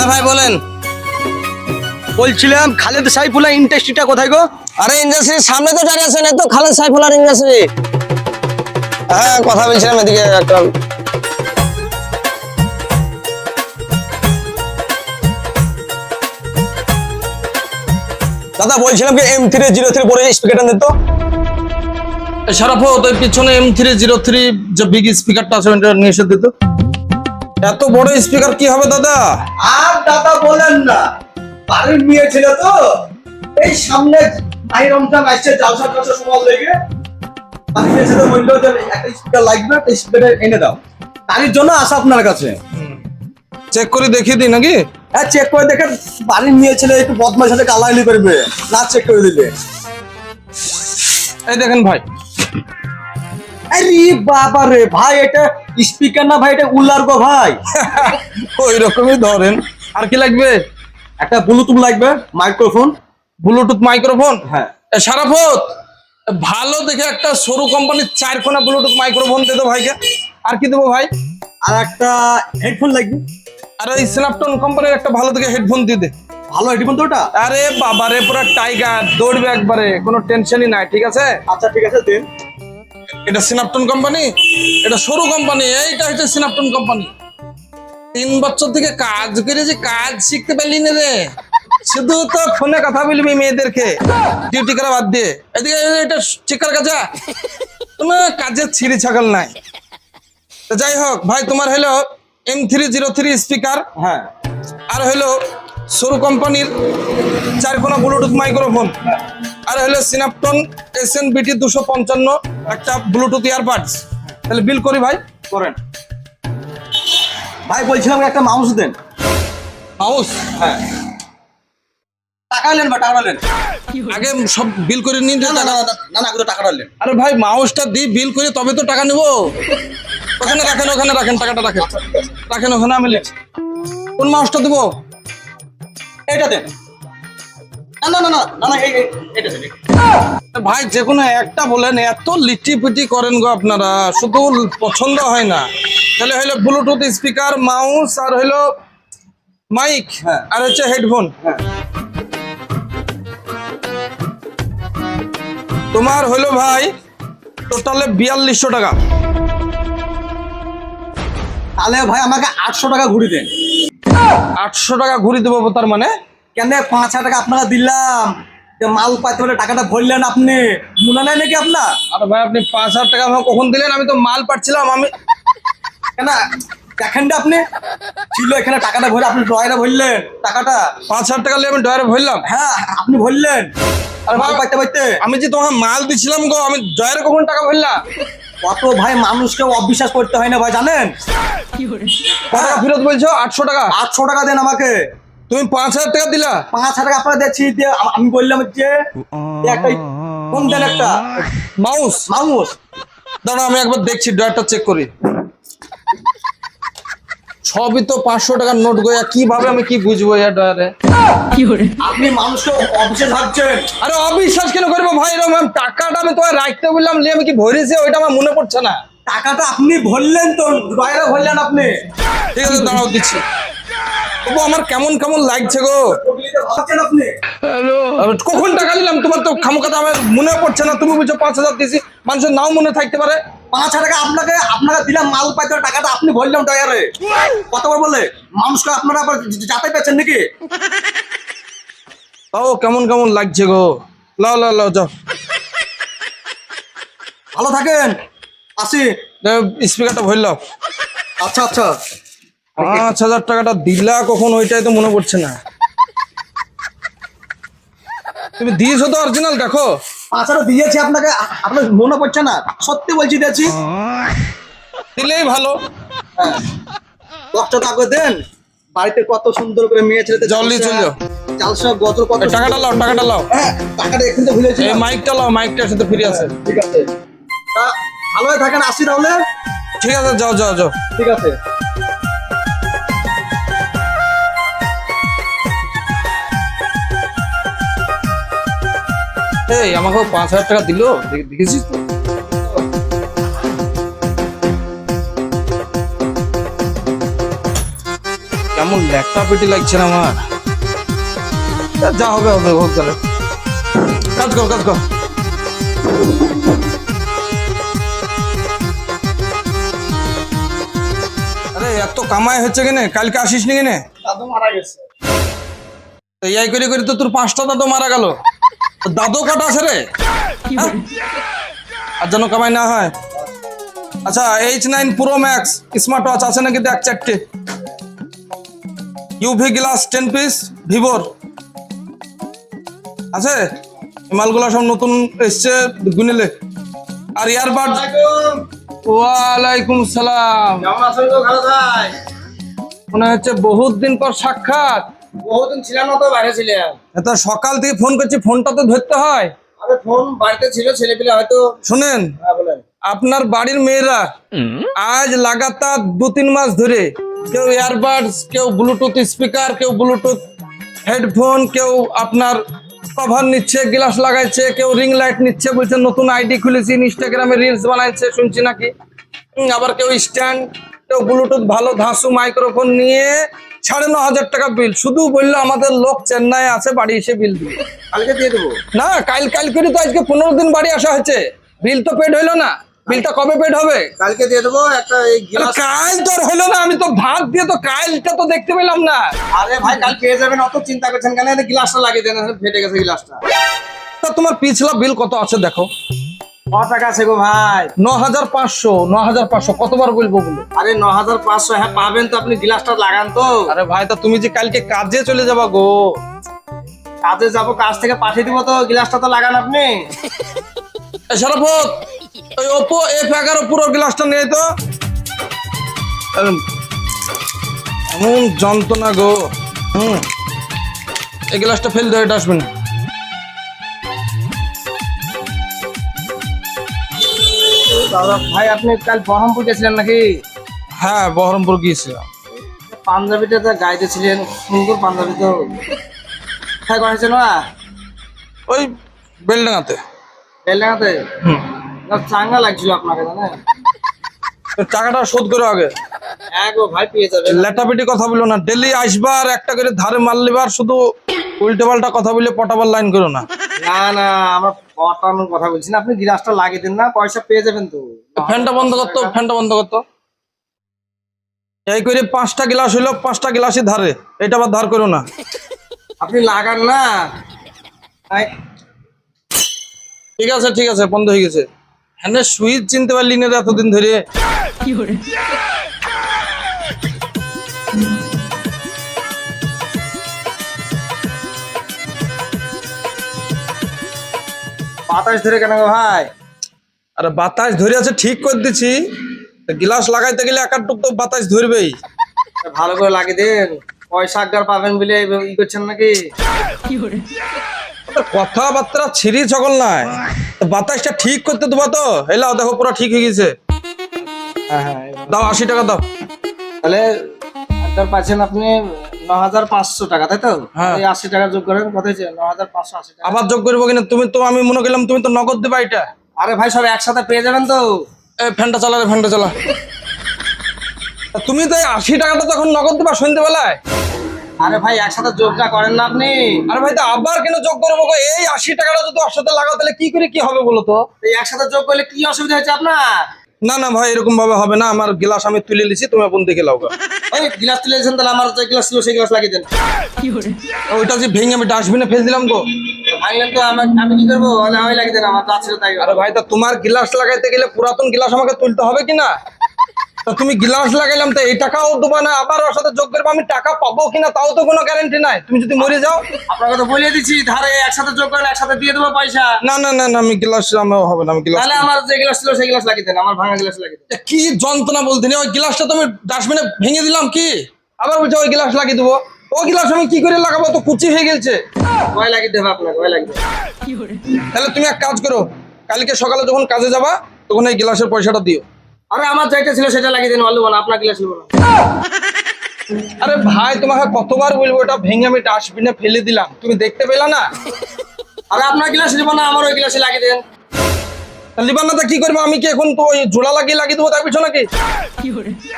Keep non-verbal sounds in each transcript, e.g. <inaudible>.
হ্যাঁ ভাই বলেন। বলছিলাম খালেদ সাইফুল্লাহ ইন্ডাস্ট্রিটা কোথায় গো? আরে ইন্ডাস্ট্রির সামনে তো দাঁড়িয়ে আছেন তো খালেদ সাইফুল্লাহ ইন্ডাস্ট্রি হ্যাঁ কথা বলছিলাম এদিকে একটা। দাদা বলছিলাম কি এম থ্রি জিরো থ্রি পরে স্পিকারটা নিত সারাফো ওই পিছনে এম থ্রি জিরো থ্রি যে বিগ স্পিকারটা আছে ওটা নিয়ে এসে দিত এত বড় স্পিকার কি হবে দাদা? আর দাদা বলেন না বাড়ির মেয়ে ছিল তো? এই সামনে ভাই রমজান আসছে জালসা টালসা সমাজ লেগে। বাড়ির মেয়ে ছিল বলল যে একটা স্পিকার লাগবে একটা স্পিকার এনে দাও। জন্য আসা আপনার কাছে। চেক করে দেখিয়ে দিই নাকি? হ্যাঁ চেক করে দেখেন বাড়ির মেয়ে ছেলে একটু বদমার সাথে কালাইলি করবে। না চেক করে দিলে। এই দেখেন ভাই আরে বাবা রে ভাই এটা স্পিকার না ভাই এটা উল্লার গো ভাই। <laughs> ওই রকমই ধরেন। আর কি লাগবে? একটা ব্লুটুথ লাগবে মাইক্রোফোন ব্লুটুথ মাইক্রোফোন হ্যাঁ। সারাফত ভালো দেখে একটা সরু কোম্পানির চারখানা ব্লুটুথ মাইক্রোফোন দে তো ভাইকে। আর কি দেবো ভাই? আর একটা হেডফোন লাগবে। আর ওই স্ন্যাপটন কোম্পানির একটা ভালো দেখে হেডফোন দিয়ে দে। ভালো হেডফোন তো ওটা? আরে বাবারে পুরো টাইগার দৌড়বে একবারে কোনো টেনশনই নাই ঠিক আছে? আচ্ছা ঠিক আছে দেন। এটা সিনাপটন কোম্পানি এটা সরু কোম্পানি এইটা হচ্ছে সিনাপটন কোম্পানি তিন বছর থেকে কাজ করে যে কাজ শিখতে পারলি না রে। শুধু তো ফোনে কথা বলবি মেয়েদেরকে। ডিউটি করা বাদ দিয়ে এদিকে এটা চিকার কাজা। তোমার কাজের ছিঁড়ি ছাগল নাই। তো যাই হোক ভাই তোমার হলো M three zero three speaker হ্যাঁ। আর হলো সরু কোম্পানির চার চারকোনা ব্লুটুথ মাইক্রোফোন আর হলো সিনাপটন এস এন বিটি দুশো পঞ্চান্ন একটা ব্লুটুথ ইয়ারবাডস তাহলে বিল করি ভাই? করেন। ভাই বলছিলাম একটা মাউস দেন। মাউস হ্যাঁ। টাকা বা টাকা নেন। আগে সব বিল করে নিন না না না না, না না আগে তো টাকাটা নেন। আরে ভাই মাউসটা দিই বিল করে তবে তো টাকা নেব। ওখানে রাখেন ওখানে রাখেন টাকাটা রাখেন। রাখেন ওখানে আমি কোন মাউসটা দেবো? এটা দেন। না না না না না না এই এই, এটা ভাই যে কোনো একটা বলেন এত লিটি পিটি করেন গো আপনারা শুধু পছন্দ হয় না। তাহলে হইল ব্লুটুথ স্পিকার মাউস আর হইল মাইক হ্যাঁ। আর হচ্ছে হেডফোন হ্যাঁ। তোমার হইল ভাই টোটালে বিয়াল্লিশশো টাকা। তাহলে ভাই আমাকে আটশো টাকা ঘুরি দেন। আটশো টাকা ঘুরি দেবো তার মানে? কেন? পাঁচ হাজার টাকা আপনাকে দিলাম। যে মাল পাইতে বলে টাকাটা ভরলেন আপনি। মনে নাই নাকি আপনার? আরে ভাই আপনি পাঁচ হাজার টাকা আমাকে কখন দিলেন? আমি তো মাল পাচ্ছিলাম আমি কেন? দেখেন না আপনি। ছিল এখানে টাকাটা ভরে আপনি ড্রয়ারে ভরলেন। টাকাটা। পাঁচ হাজার টাকা নিয়ে আমি ডয়ারে ভরলাম? হ্যাঁ আপনি ভরলেন। আর মাল পাইতে পাইতে। আমি যে তোমাকে মাল দিছিলাম গো আমি ডয়ারে কখন টাকা ভরলাম? কত ভাই মানুষকে অবিশ্বাস করতে হয় না ভাই জানেন? কত টাকা ফেরত বলছো? আটশো টাকা? আটশো টাকা দেন আমাকে। তুমি পাঁচ হাজার টাকা দিলা? পাঁচ হাজার টাকা আপনারা দিচ্ছি দিয়ে আমি বললাম যে একটা ফোন দেন একটা। মাউস? মাউস। দাঁড়া আমি একবার দেখছি ডয়ারটা চেক করি। সবই তো পাঁচশো টাকার নোট গোয়া কীভাবে আমি কি বুঝব এর ডয়ারে আপনি মানুষকে অবিশ্বাস ভাবছেন। আরে অবিশ্বাস কেন করব ভাই? এরকম টাকাটা আমি তোমায় রাখতে বললাম নিয়ে আমি কি ভরেছি? ওইটা আমার মনে পড়ছে না। টাকাটা আপনি ভরলেন তো ড্রয়ারে ভরলেন আপনি। ঠিক আছে দাঁড়াও দিচ্ছি। তবু আমার কেমন কেমন লাগছে গো? কখন টাকা নিলাম? তোমার তো খামোখাতে আমার মনে পড়ছে না। তুমি বুঝছ পাঁচ হাজার দিছি। মানুষের নাও মনে থাকতে পারে। পাঁচ হাজার টাকা আপনাকে আপনাকে দিলাম মাল পাইতে টাকাটা আপনি ভরলাম ড্রয়ারে কতবার বলে মানুষকে আপনারা আবার যাতে পেয়েছেন নাকি? তাও কেমন কেমন লাগছে গো? লাও লাও লাও যাও। ভালো থাকেন। আসি। স্পিকারটা ভরলাম। আচ্ছা আচ্ছা। পাঁচ হাজার টাকাটা দিলা কখন ওইটাই তো মনে পড়ছে না। তুমি দিয়েছ তো অরিজিনাল দেখো। হাজার দিয়েছি আপনাকে আপনার মনে পড়ছে না? সত্যি বলছি দিয়েছি। দিলেই ভালো। দশটা টাকা দেন। বাড়িতে কত সুন্দর করে মেয়ে ছেলেতে জল নিয়ে চলে যাও। চালসা গত্র কত টাকাটা লাও টাকাটা লাও। হ্যাঁ টাকাটা এখান থেকে ভুলেছি এই মাইকটা লাও মাইকটার সাথে ফ্রি আছে ঠিক আছে। তা ভালো হয়ে থাকেন আসি তাহলে? ঠিক আছে যাও যাও যাও। ঠিক আছে। এই আমাকেও পাঁচ হাজার টাকা দিলো দেখে- দেখেছিস তো? কেমন ল্যাপটপ পেটি লাগছে না আমার। যা হবে হবে হোক তাহলে কাজ কর কাজ কর। আরে এত কামাই হচ্ছে কেনে? কালকে আসিস নি কেনে? দাদু মারা গেছে। তো এই করে করে তো তোর পাঁচটা দাদু মারা গেল। দাদু কাটা আছে রে? হ্যাঁ? আর যেন কামাই না হয়। আচ্ছা H nine pro max smart watch আছে নাকি দেখ চারটে? ইউভি গ্লাস টেন পিস ভিভোর আছে? মালগুলো সব নতুন এসছে গুনিলে আর ইয়ারবাড ওয়ালাইকুম সালাম। কেমন আছেন তো? ভালো ভাই। মনে হচ্ছে বহুত দিন পর সাক্ষাৎ। বহুদিন ছিলাম না তো বাইরে ছিলাম এত সকাল থেকে ফোন করছি ফোনটা তো ধরতে হয়। আরে ফোন বাড়িতে ছিল ছেলে পেলে হয়তো। শুনেন হ্যাঁ আপনার বাড়ির মেয়েরা আজ লাগাতার দু তিন মাস ধরে কেউ ইয়ারবাডস কেউ ব্লুটুথ স্পিকার কেউ ব্লুটুথ হেডফোন কেউ আপনার কভার নিচ্ছে গ্লাস লাগাইছে কেউ রিং লাইট নিচ্ছে বলছে নতুন আইডি খুলেছি ইনস্টাগ্রামে রিলস বানাইছে শুনছি নাকি? আবার কেউ স্ট্যান্ড কেউ ব্লুটুথ ভালো ধাসু মাইক্রোফোন নিয়ে সাড়ে ন হাজার টাকা বিল শুধু বলল আমাদের লোক চেন্নাই আছে বাড়ি এসে বিল দিবে। কালকে দিয়ে দেবো। না কাল কাল করে তো আজকে পনেরো দিন বাড়ি আসা হয়েছে। বিল তো পেড হইল না। বিলটা কবে পেড হবে? কালকে দিয়ে দেবো একটা কাল তো আর হইল না আমি তো ভাত দিয়ে তো কালটা তো দেখতে পেলাম না। আরে ভাই কাল পেয়ে যাবেন অত চিন্তা করছেন কেন? গ্লাসটা লাগিয়ে দেন ফেটে গেছে গ্লাসটা তা তোমার পিছলা বিল কত আছে দেখো। ক টাকা আছে গো ভাই? ন হাজার পাঁচশো ন হাজার পাঁচশো কতবার বলব বলো? আরে ন হাজার পাঁচশো হ্যাঁ পাবেন তো আপনি গ্লাসটা লাগান তো। আরে ভাই তা তুমি যে কালকে কাজে চলে যাবা গো। কাজে যাব কাজ থেকে পাঠিয়ে দিব তো গ্লাসটা তো লাগান আপনি। এ শরফত ওই ওপো এফ এগারো পুরো গ্লাসটা নিয়ে তো? এমন যন্ত্রণা গো। হুম এই গ্লাসটা ফেল দেয় ডাস্টবিন ভাই আপনি কাল বহরমপুর গেছিলেন নাকি? হ্যাঁ বহরমপুর গিয়েছিলাম। পাঞ্জাবিটা তো গাইতে ছিলেন সুন্দর পাঞ্জাবি তো। করেছে না ওই বেলডাঙাতে বেলডাঙাতে চাঙ্গা লাগছিল আপনাকে জানেন? টাকাটা শোধ করো আগে। হ্যাঁ ভাই পেয়ে যাবেন। লেটাপিটি কথা বলো না। ডেলি আসবার একটা করে ধারে মাল লিবার শুধু উল্টে পাল্টা কথা বলে পটাবার লাইন করো না। না না আমরা পটানোর কথা বলছি না। আপনি গ্লাসটা লাগিয়ে দিন না পয়সা পেয়ে যাবেন তো। ফ্যানটা বন্ধ করতো ফ্যানটা বন্ধ করতো এই করে পাঁচটা গ্লাস হইল পাঁচটা গ্লাসই ধারে। এটা আবার ধার করো না। আপনি লাগান না। ঠিক আছে ঠিক আছে বন্ধ হয়ে গেছে। হ্যাঁ সুইচ চিনতে পারলি না এতদিন ধরে। বাতাস ধরে কেন গো ভাই? আরে বাতাস ধরে আছে ঠিক করে দিছি। গ্লাস লাগাইতে গেলে এক টুক তো বাতাস ধরবেই। ভালো করে লাগিয়ে দিন। পয়সা একবার পাবেন বলে ই করছেন নাকি? কথাবার্তা ছিঁড়ি সকল নাই। তো বাতাসটা ঠিক করতে দেবো তো? এলাও দেখো পুরো ঠিক হয়ে গেছে। হ্যাঁ হ্যাঁ দাও আশি টাকা দাও। তাহলে পাচ্ছেন আপনি টাকা তাই তো? হ্যাঁ। এই টাকা যোগ করেন কত হয়েছে? টাকা। আবার যোগ করব কিনা তুমি তো আমি মনে করলাম তুমি তো নগদ দেবা এটা। আরে ভাই সব একসাথে পেয়ে যাবেন তো। এই ফ্যানটা চালা রে ফ্যানটা চালা। তুমি তো টাকাটা তখন নগদ দেবা সন্ধ্যেবেলায়? আরে ভাই একসাথে যোগটা করেন না আপনি। আরে ভাই তো আবার কেন যোগ করব? এই আশি টাকাটা যদি ওর সাথে লাগাও তাহলে কি করে কি হবে বলো তো? এই একসাথে যোগ করলে কি অসুবিধা হচ্ছে আপনার? না না ভাই এরকম ভাবে হবে না। আমার গ্লাস আমি তুলে নিছি তুমি আপন দেখে লাও গা। ওই গ্লাস তাহলে আমার যে গ্লাস ছিল সেই গ্লাস লাগিয়ে দেন। ওইটা যে ভেঙে আমি ডাস্টবিনে ফেলে দিলাম গো। ভাঙলেন তো আমার আমি কি করব? তাহলে আমি লাগিয়ে দেন আমার যা ছিল তাই। আরে ভাই তা তোমার গ্লাস লাগাইতে গেলে পুরাতন গ্লাস আমাকে তুলতে হবে কি না তা তুমি গ্লাস লাগাইলাম তো এই টাকাও দেবো না আবার ওর সাথে যোগ করব আমি টাকা পাবো কিনা তাও তো কোনো গ্যারান্টি নাই। তুমি যদি মরে যাও। আপনাকে তো বলে দিচ্ছি ধারে একসাথে যোগ করেন একসাথে দিয়ে দেবো পয়সা। না না না না আমি গ্লাস আমার হবে না আমি গ্লাস তাহলে আমার যে গ্লাস ছিল সেই গ্লাস লাগিয়ে দেন আমার ভাঙা গ্লাস লাগিয়ে দেন। কি যন্ত্রণা বলতে ওই গ্লাসটা তো আমি ডাস্টবিনে ভেঙে দিলাম কি? আবার বলছে ওই গ্লাস লাগিয়ে দেবো। ও গ্লাস আমি কি করে লাগাবো তো কুচি হয়ে গেছে কয় লাগিয়ে দেবে আপনাকে কয় লাগিয়ে তাহলে তুমি এক কাজ করো কালকে সকালে যখন কাজে যাবা তখন এই গ্লাসের পয়সাটা দিও। আরে আমার যেটা ছিল সেটা লাগিয়ে দেন অল্প না আপনার গ্লাস নেব না আরে ভাই তোমাকে কতবার বলব এটা ভেঙে আমি ডাস্টবিনে ফেলে দিলাম। তুমি দেখতে পেলা না? আরে আপনার গ্লাস নেব না আমার ওই গ্লাসে লাগিয়ে দেন। লিবার না তা কি করব? আমি কি এখন তো ওই ঝোলা লাগিয়ে লাগিয়ে দেবো তার পিছনে নাকি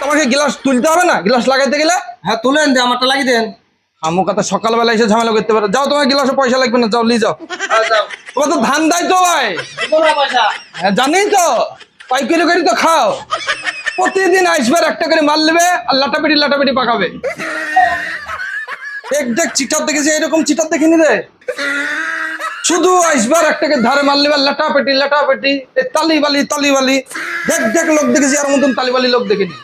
তোমাকে গ্লাস তুলতে হবে না? গ্লাস লাগাইতে গেলে? হ্যাঁ তুলেন দে আমারটা লাগিয়ে দেন। সকালবেলা এসে ঝামেলা করতে পারে। যাও তোমার গ্লাসে পয়সা লাগবে না যাও নিয়ে যাও। তোমার তো ধান দেয় তো ভাই। হ্যাঁ জানি তো। পাইকারি করে তো খাও। প্রতিদিন আসবার একটা করে মাল নেবে আর লাটাপিটি লাটাপিটি পাকাবে। এক দেখ, চিটার দেখেছি এরকম চিটার দেখিনি রে শুধু আসবার একটাকে ধারে নেবে, লাটাপেটি লাটাপেটি তালি বালি দেখ দেখ, লোক দেখেছি আর মতন তালিবালি লোক দেখিনি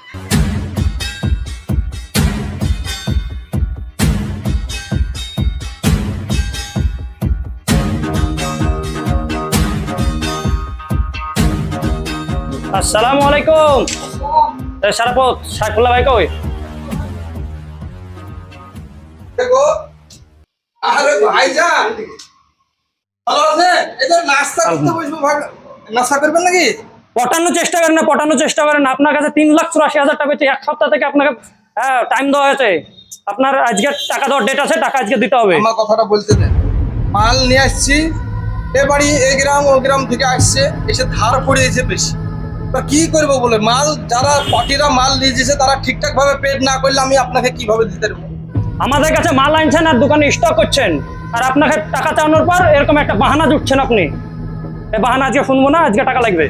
আসসালামু আলাইকুম। এ সারাপত ভাই কই? আরে ভাইজান। ভালো আছে এই নাস্তা করতে বসবো নাস্তা করবেন নাকি? পটানোর চেষ্টা করেন না পটানোর চেষ্টা করেন আপনার কাছে তিন লাখ চুরাশি হাজার টাকা পেয়েছি। এক সপ্তাহ থেকে আপনাকে হ্যাঁ টাইম দেওয়া হয়েছে। আপনার আজকে টাকা দেওয়ার ডেট আছে টাকা আজকে দিতে হবে। আমার কথাটা বলতে দেন। মাল নিয়ে আসছি এ বাড়ি এ গ্রাম ও গ্রাম থেকে আসছে এসে ধার পড়িয়েছে বেশি। তা কি করব বলে? মাল যারা পার্টিরা মাল নিয়ে যেছে তারা ঠিকঠাক ভাবে পেড না করলে আমি আপনাকে কীভাবে দিতে দেবো আমাদের কাছে মাল আনছেন আর দোকানে স্টক করছেন। আর আপনাকে টাকা চাওয়ানোর পর এরকম একটা বাহানা জুটছেন আপনি। এই বাহানা আজকে শুনব না আজকে টাকা লাগবে।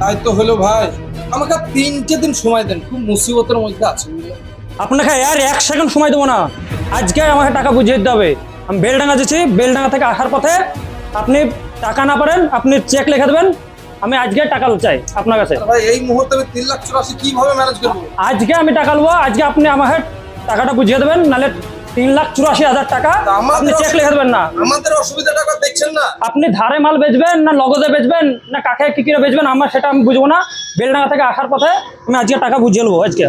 তাই তো হলো ভাই। আমাকে তিনটে দিন সময় দেন খুব মুসিবতের মধ্যে আছে। আপনাকে আর এক সেকেন্ড সময় দেবো না। আজকে আমাকে টাকা বুঝিয়ে দিতে হবে। আমি বেলডাঙ্গা যাচ্ছি বেলডাঙ্গা থেকে আসার পথে আপনি টাকা না পারেন আপনি চেক লিখে দেবেন আমি আজকে টাকা চাই আপনার কাছে। এই মুহূর্তে আমি তিন লাখ চুরাশি কীভাবে ম্যানেজ করব? আজকে আমি টাকা নেব আজকে আপনি আমাকে টাকাটা বুঝিয়ে দেবেন নাহলে তিন লাখ চুরাশি হাজার টাকা আপনি চেক লিখে দেবেন না। আমাদের অসুবিধাটা একবার দেখছেন না? আপনি ধারে মাল বেচবেন না লগদে বেচবেন না কাকে কি করে বেচবেন আমার সেটা আমি বুঝব না। বেলডাঙ্গা থেকে আসার পথে আমি আজকে টাকা বুঝিয়ে নেব আজকে।